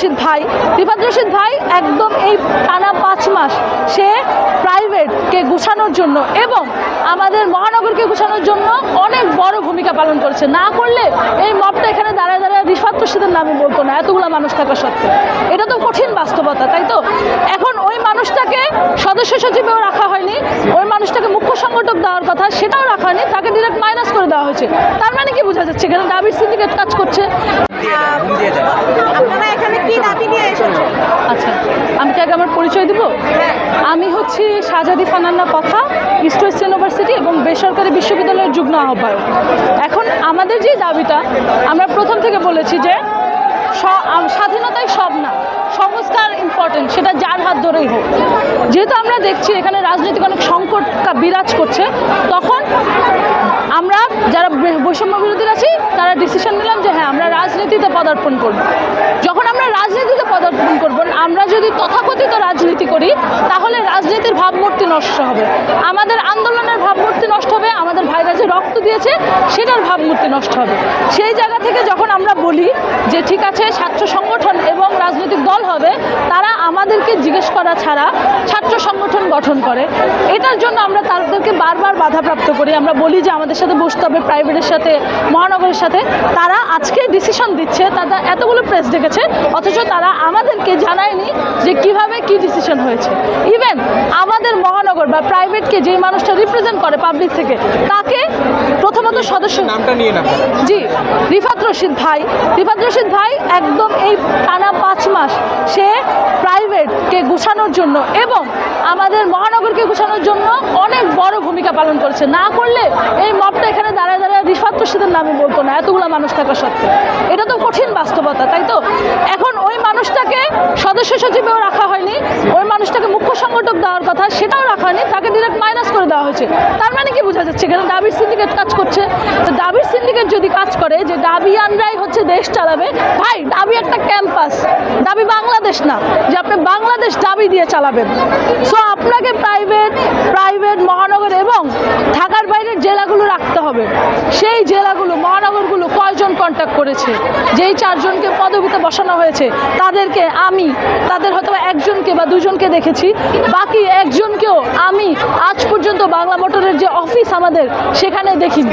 রশিদ ভাই। রিফাত রশিদ ভাই একদম এই টানা পাঁচ মাস সে প্রাইভেটকে গুছানোর জন্য এবং আমাদের মহানগরকে গুছানোর জন্য অনেক বড় ভূমিকা পালন করেছে। না করলে এই মবটা এখানে দাঁড়ায় দাঁড়ায় রিফাত রশিদের নামে বলতো না এতগুলো মানুষ থাকা সত্ত্বেও। এটা তো কঠিন বাস্তবতা তাই তো? এখন ওই মানুষটাকে সদস্য সচিবেও রাখা হয়নি ওই মানুষটাকে মুখ্য সংগঠক দেওয়ার কথা সেটাও রাখা হয়নি তাকে ডিরেক্ট মাইনাস করে দেওয়া হয়েছে। তার মানে কি বোঝা যাচ্ছে? এখানে ডাবির সিন্ডিকেট কাজ করছে। আপনারা কি দাবি নিয়ে এসেছেন আচ্ছা আমি কি আগে আমার পরিচয় দিব? আমি হচ্ছি শাহজাদি ফানান্না কথা ইস্ট ওয়েস্ট ইউনিভার্সিটি এবং বেসরকারি বিশ্ববিদ্যালয়ের যুগ্ম আহ্বায়ক। এখন আমাদের যে দাবিটা আমরা প্রথম থেকে বলেছি যে স্বাধীনতাই সব না সংস্কার ইম্পর্টেন্ট সেটা যার হাত ধরেই হোক। যেহেতু আমরা দেখছি এখানে রাজনৈতিক অনেক সংকট বিরাজ করছে তখন বৈষম্য বিরোধীরা আছি, তারা ডিসিশন নিলাম যে হ্যাঁ আমরা রাজনীতিতে পদার্পণ করব। যখন আমরা রাজনীতিতে পদার্পণ করব, আমরা যদি তথাকথিত রাজনীতি করি, তাহলে রাজনীতির ভাবমূর্তি নষ্ট হবে। আমাদের আন্দোলনের ভাবমূর্তি নষ্ট হবে, আমাদের ভাইরা যে রক্ত দিয়েছে, সেটার ভাবমূর্তি নষ্ট হবে। সেই জায়গা থেকে যখন আমরা বলি যে ঠিক আছে ছাত্র রাজনৈতিক দল হবে, তারা আমাদেরকে জিজ্ঞেস করা ছাড়া ছাত্র সংগঠন গঠন করে। এটার জন্য আমরা তাদেরকে বারবার বাধাপ্রাপ্ত করি। আমরা বলি যে আমাদের সাথে বসতে হবে, প্রাইভেটের সাথে, মহানগরের সাথে। তারা আজকে ডিসিশন দিচ্ছে, তারা এতগুলো প্রেস ডেকেছে, অথচ তারা আমাদেরকে জানায়নি যে কীভাবে কি ডিসিশন হয়েছে। ইভেন আমাদের মহানগর বা প্রাইভেটকে যেই মানুষটা রিপ্রেজেন্ট করে পাবলিক থেকে তাকে প্রথমত সদস্য নামটা নিয়ে না জি রিফাত রশিদ ভাই। রিফাত রশিদ ভাই একদম এই টানা পাঁচ মাস সে প্রাইভেটকে গুছানোর জন্য এবং আমাদের মহানগরকে গুছানোর জন্য অনেক বড় ভূমিকা পালন করেছে। না করলে এই মবটা এখানে দাঁড়ায় দাঁড়ায় রিফাত রশিদের নামে বলতো না এতগুলো মানুষ থাকা সত্ত্বেও। এটা তো কঠিন বাস্তবতা তাই তো? এখন মানুষটাকে সদস্য সচিবেও রাখা হয়নি। ওই মানুষটাকে মুখ্য সংগঠক দেওয়ার কথা সেটাও রাখা হয়নি, তাকে ডিরেক্ট মাইনাস করে দেওয়া হয়েছে। তার মানে কি বোঝা যাচ্ছে? এখানে ডাবির সিন্ডিকেট কাজ করছে। তো ডাবির সিন্ডিকেট যদি কাজ করে যে ডাবিয়ানরাই হচ্ছে দেশ চালাবে, ভাই ডাবি একটা ক্যাম্পাস। ডাবি বাংলাদেশ না, যে আপনি বাংলাদেশ ডাবি দিয়ে চালাবেন। সো আপনাকে প্রাইভেট প্রাইভেট মহানগর এবং ঢাকার বাইরের জেলাগুলো রাখতে হবে। সেই জেলাগুলো কয়জন কন্ট্যাক্ট করেছে, যেই চারজনকে পদবিতে বসানো হয়েছে, তাদেরকে আমি, তাদের হয়তো একজনকে বা দুজনকে দেখেছি, বাকি একজনকেও আমি আজ পর্যন্ত বাংলা মোটরের যে অফিস আমাদের, সেখানে দেখিনি।